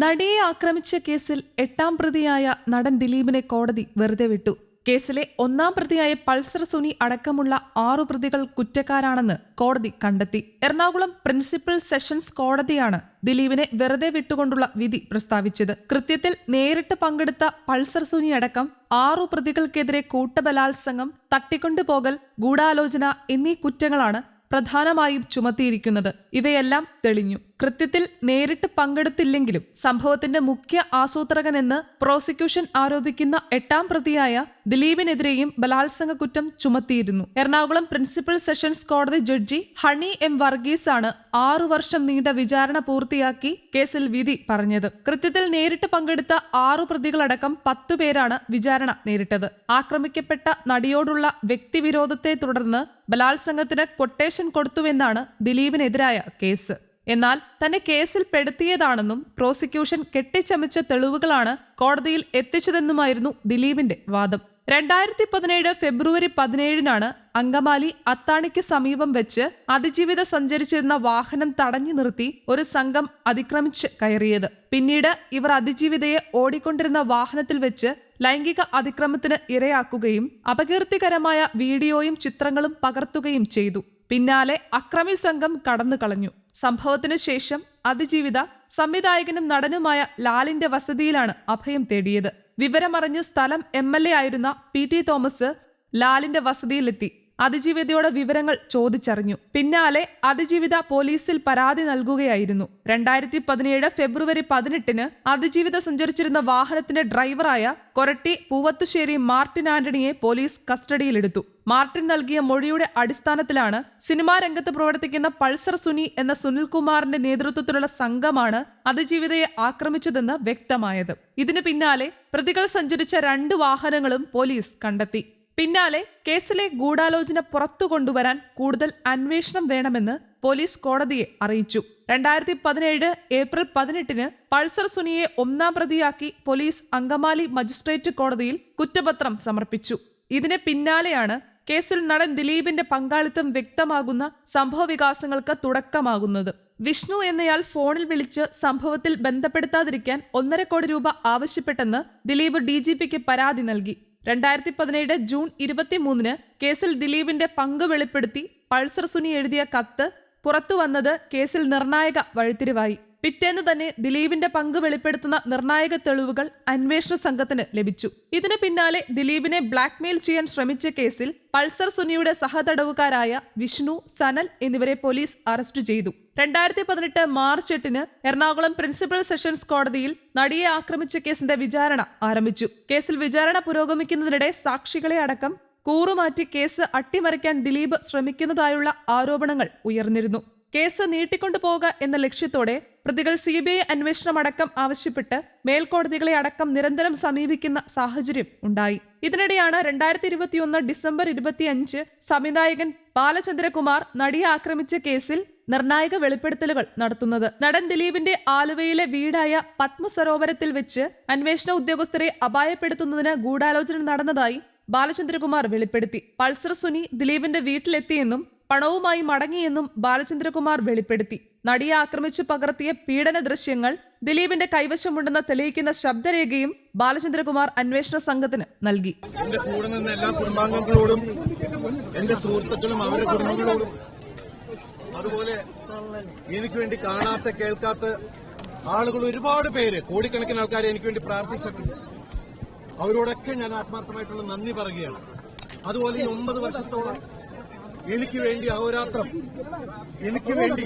നടിയെ ആക്രമിച്ച കേസിൽ എട്ടാം പ്രതിയായ നടൻ ദിലീപിനെ കോടതി വെറുതെ വിട്ടു. കേസിലെ ഒന്നാം പ്രതിയായ പൾസർ സുനി അടക്കമുള്ള ആറു പ്രതികൾ കുറ്റക്കാരാണെന്ന് കോടതി കണ്ടെത്തി. എറണാകുളം പ്രിൻസിപ്പൽ സെഷൻസ് കോടതിയാണ് ദിലീപിനെ വെറുതെ വിട്ടുകൊണ്ടുള്ള വിധി പ്രസ്താവിച്ചത്. കൃത്യത്തിൽ നേരിട്ട് പങ്കെടുത്ത പൾസർ സുനി അടക്കം ആറു പ്രതികൾക്കെതിരെ കൂട്ടബലാത്സംഗം തട്ടിക്കൊണ്ടുപോകൽ ഗൂഢാലോചന എന്നീ കുറ്റങ്ങളാണ് പ്രധാനമായും ചുമത്തിയിരിക്കുന്നത്. ഇവയെല്ലാം തെളിഞ്ഞു. കൃത്യത്തിൽ നേരിട്ട് പങ്കെടുത്തില്ലെങ്കിലും സംഭവത്തിന്റെ മുഖ്യ ആസൂത്രകനെന്ന് പ്രോസിക്യൂഷൻ ആരോപിക്കുന്ന എട്ടാം പ്രതിയായ ദിലീപിനെതിരെയും ബലാത്സംഗ കുറ്റം ചുമത്തിയിരുന്നു. എറണാകുളം പ്രിൻസിപ്പൽ സെഷൻസ് കോടതി ജഡ്ജി ഹണി എം വർഗീസ് ആണ് ആറു വർഷം നീണ്ട വിചാരണ പൂർത്തിയാക്കി കേസിൽ വിധി പറഞ്ഞത്. കൃത്യത്തിൽ നേരിട്ട് പങ്കെടുത്ത ആറു പ്രതികളടക്കം പത്തു പേരാണ് വിചാരണ നേരിട്ടത്. ആക്രമിക്കപ്പെട്ട നടിയോടുള്ള വ്യക്തിവിരോധത്തെ തുടർന്ന് ബലാത്സംഗത്തിന് കൊട്ടേഷൻ കൊടുത്തുവെന്നാണ് ദിലീപിനെതിരായ കേസ്. എന്നാൽ തന്നെ കേസിൽ പെടുത്തിയതാണെന്നും പ്രോസിക്യൂഷൻ കെട്ടിച്ചമച്ച തെളിവുകളാണ് കോടതിയിൽ എത്തിച്ചതെന്നുമായിരുന്നു ദിലീപിന്റെ വാദം. രണ്ടായിരത്തി പതിനേഴ് ഫെബ്രുവരി പതിനേഴിനാണ് അങ്കമാലി അത്താണിക്ക് സമീപം വെച്ച് അതിജീവിത സഞ്ചരിച്ചിരുന്ന വാഹനം തടഞ്ഞു നിർത്തി ഒരു സംഘം അതിക്രമിച്ച് കയറിയത്. പിന്നീട് ഇവർ അതിജീവിതയെ ഓടിക്കൊണ്ടിരുന്ന വാഹനത്തിൽ വെച്ച് ലൈംഗിക അതിക്രമത്തിന് ഇരയാക്കുകയും അപകീർത്തികരമായ വീഡിയോയും ചിത്രങ്ങളും പകർത്തുകയും ചെയ്തു. പിന്നാലെ അക്രമി സംഘം കടന്നു കളഞ്ഞു സംഭവത്തിനു ശേഷം അതിജീവിത സംവിധായകനും നടനുമായ ലാലിന്റെ വസതിയിലാണ് അഭയം തേടിയത്. വിവരമറിഞ്ഞ് സ്ഥലം എം എൽ എ ആയിരുന്ന പി ടി തോമസ് ലാലിന്റെ വസതിയിലെത്തി. അതിജീവിതയോട് വിവരങ്ങൾ ചോദിച്ചറിഞ്ഞു. പിന്നാലെ അതിജീവിത പോലീസിൽ പരാതി നൽകുകയായിരുന്നു. രണ്ടായിരത്തി പതിനേഴ് ഫെബ്രുവരി പതിനെട്ടിന് അതിജീവിത സഞ്ചരിച്ചിരുന്ന വാഹനത്തിന്റെ ഡ്രൈവറായ കൊരട്ടി പൂവത്തുശ്ശേരി മാർട്ടിൻ ആന്റണിയെ പോലീസ് കസ്റ്റഡിയിലെടുത്തു. മാർട്ടിൻ നൽകിയ മൊഴിയുടെ അടിസ്ഥാനത്തിലാണ് സിനിമാ രംഗത്ത് പ്രവർത്തിക്കുന്ന പൾസർ സുനി എന്ന സുനിൽകുമാറിന്റെ നേതൃത്വത്തിലുള്ള സംഘമാണ് അതിജീവിതയെ ആക്രമിച്ചതെന്ന് വ്യക്തമായത്. ഇതിനു പിന്നാലെ പ്രതികൾ സഞ്ചരിച്ച രണ്ട് വാഹനങ്ങളും പോലീസ് കണ്ടെത്തി. പിന്നാലെ കേസിലെ ഗൂഢാലോചന പുറത്തു കൊണ്ടുവരാൻ കൂടുതൽ അന്വേഷണം വേണമെന്ന് പോലീസ് കോടതിയെ അറിയിച്ചു. രണ്ടായിരത്തി പതിനേഴ് ഏപ്രിൽ പതിനെട്ടിന് പൾസർ സുനിയെ ഒന്നാം പ്രതിയാക്കി പോലീസ് അങ്കമാലി മജിസ്ട്രേറ്റ് കോടതിയിൽ കുറ്റപത്രം സമർപ്പിച്ചു. ഇതിന് പിന്നാലെയാണ് കേസിൽ നടൻ ദിലീപിന്റെ പങ്കാളിത്തം വ്യക്തമാകുന്ന സംഭവവികാസങ്ങൾക്ക് തുടക്കമാകുന്നത്. വിഷ്ണു എന്നയാൾ ഫോണിൽ വിളിച്ച് സംഭവത്തിൽ ബന്ധപ്പെടുത്താതിരിക്കാൻ ഒന്നര കോടി രൂപ ആവശ്യപ്പെട്ടെന്ന് ദിലീപ് ഡി ജി പിക്ക് പരാതി നൽകി. രണ്ടായിരത്തി പതിനേഴ് ജൂൺ ഇരുപത്തിമൂന്നിന് കേസിൽ ദിലീപിന്റെ പങ്ക് വെളിപ്പെടുത്തി പൾസർ സുനി എഴുതിയ കത്ത് പുറത്തുവന്നത് കേസിൽ നിർണായക വഴിത്തിരിവായി. പിറ്റേന്ന് തന്നെ ദിലീപിന്റെ പങ്ക് വെളിപ്പെടുത്തുന്ന നിർണായക തെളിവുകൾ അന്വേഷണ സംഘത്തിന് ലഭിച്ചു. ഇതിന് പിന്നാലെ ദിലീപിനെ ബ്ലാക്ക്മെയിൽ ചെയ്യാൻ ശ്രമിച്ച കേസിൽ പൾസർ സുനിയുടെ സഹതടവുകാരായ വിഷ്ണു സനൽ എന്നിവരെ പോലീസ് അറസ്റ്റ് ചെയ്തു. രണ്ടായിരത്തി പതിനെട്ട് മാർച്ച് എട്ടിന് എറണാകുളം പ്രിൻസിപ്പൽ സെഷൻസ് കോടതിയിൽ നടിയെ ആക്രമിച്ച കേസിന്റെ വിചാരണ ആരംഭിച്ചു. കേസിൽ വിചാരണ പുരോഗമിക്കുന്നതിനിടെ സാക്ഷികളെ അടക്കം കൂറുമാറ്റി കേസ് അട്ടിമറിക്കാൻ ദിലീപ് ശ്രമിക്കുന്നതായുള്ള ആരോപണങ്ങൾ ഉയർന്നിരുന്നു. കേസ് നീട്ടിക്കൊണ്ടു പോകുക എന്ന ലക്ഷ്യത്തോടെ പ്രതികൾ സി ബി ഐ അന്വേഷണമടക്കം ആവശ്യപ്പെട്ട് മേൽക്കോടതികളെ അടക്കം നിരന്തരം സമീപിക്കുന്ന സാഹചര്യം ഉണ്ടായി. ഇതിനിടെയാണ് രണ്ടായിരത്തി ഇരുപത്തിയൊന്ന് ഡിസംബർ ഇരുപത്തിയഞ്ച് സംവിധായകൻ ബാലചന്ദ്രകുമാർ നടിയെ ആക്രമിച്ച കേസിൽ നിർണായക വെളിപ്പെടുത്തലുകൾ നടത്തുന്നത്. നടൻ ദിലീപിന്റെ ആലുവയിലെ വീടായ പത്മസരോവരത്തിൽ വെച്ച് അന്വേഷണ ഉദ്യോഗസ്ഥരെ അപായപ്പെടുത്തുന്നതിന് ഗൂഢാലോചന നടന്നതായി ബാലചന്ദ്രകുമാർ വെളിപ്പെടുത്തി. പൾസർ സുനി ദിലീപിന്റെ വീട്ടിലെത്തിയെന്നും പണവുമായി മടങ്ങിയെന്നും ബാലചന്ദ്രകുമാർ വെളിപ്പെടുത്തി. നടിയെ ആക്രമിച്ചു പകർത്തിയ പീഡന ദൃശ്യങ്ങൾ ദിലീപിന്റെ കൈവശമുണ്ടെന്ന് തെളിയിക്കുന്ന ശബ്ദരേഖയും ബാലചന്ദ്രകുമാർ അന്വേഷണ സംഘത്തിന് നൽകി. എന്റെ കൂടെ നിന്ന എല്ലാ കുടുംബാംഗങ്ങളോടും എന്റെ സുഹൃത്തുക്കളും അവരുടെ കുടുംബങ്ങളോടും അതുപോലെ എനിക്ക് വേണ്ടി കാണാത്ത കേൾക്കാത്ത ആളുകൾ ഒരുപാട് പേര് കോടിക്കണക്കിന് ആൾക്കാർ എനിക്ക് വേണ്ടി പ്രാർത്ഥിച്ചിട്ടുണ്ട്. അവരോടൊക്കെ ഞാൻ ആത്മാർത്ഥമായിട്ടുള്ള നന്ദി പറയുകയാണ്. അതുപോലെ ഈ ഒമ്പത് വർഷത്തോളം എനിക്ക് വേണ്ടി അഹോരാത്രം. എനിക്ക് വേണ്ടി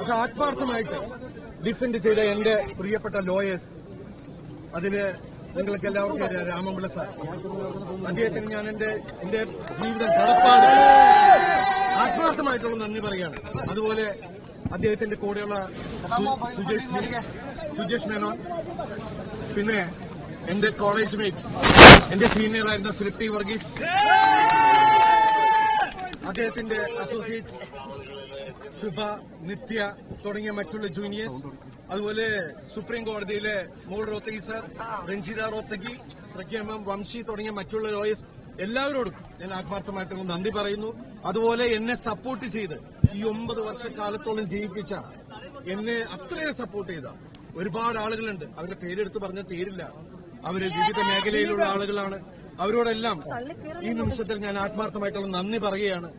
അത് ആത്മാർത്ഥമായിട്ട് ഡിഫെൻഡ് ചെയ്ത എന്റെ പ്രിയപ്പെട്ട ലോയേഴ്സ് അതിൽ നിങ്ങൾക്ക് എല്ലാവർക്കും അറിയാം രാമപിള്ള സാർ. അദ്ദേഹത്തിന് ഞാൻ എന്റെ എന്റെ ജീവിതം കടപ്പാട്. ആത്മാർത്ഥമായിട്ടുള്ള നന്ദി പറയാണ് അതുപോലെ അദ്ദേഹത്തിന്റെ കൂടെയുള്ള സുജേഷ് സുജേഷ് മേനോൻ. പിന്നെ എന്റെ കോളേജ് മേറ്റ് എന്റെ സീനിയർ ആയിരുന്ന ഫിലിപ്പി വർഗീസ്. അദ്ദേഹത്തിന്റെ അസോസിയേറ്റ്സ് ശുഭ നിത്യ തുടങ്ങിയ മറ്റുള്ള ജൂനിയേഴ്സ് അതുപോലെ സുപ്രീം കോടതിയിലെ മോൾ റോത്തഗി സർ രഞ്ജിത റോത്തഗി പ്രഖ്യാമം വംശി തുടങ്ങിയ മറ്റുള്ള ലോയേഴ്സ് എല്ലാവരോടും ഞാൻ ആത്മാർത്ഥമായിട്ടുള്ള നന്ദി പറയുന്നു. അതുപോലെ എന്നെ സപ്പോർട്ട് ചെയ്ത് ഈ ഒമ്പത് വർഷക്കാലത്തോളം ജീവിപ്പിച്ച എന്നെ അത്രയും സപ്പോർട്ട് ചെയ്ത ഒരുപാട് ആളുകളുണ്ട്. അവരുടെ പേരെടുത്ത് പറഞ്ഞാൽ തീരില്ല അവർ വിവിധ മേഖലയിലുള്ള ആളുകളാണ്. അവരോടെല്ലാം ഈ നിമിഷത്തിൽ ഞാൻ ആത്മാർത്ഥമായിട്ടുള്ള നന്ദി പറയുകയാണ്.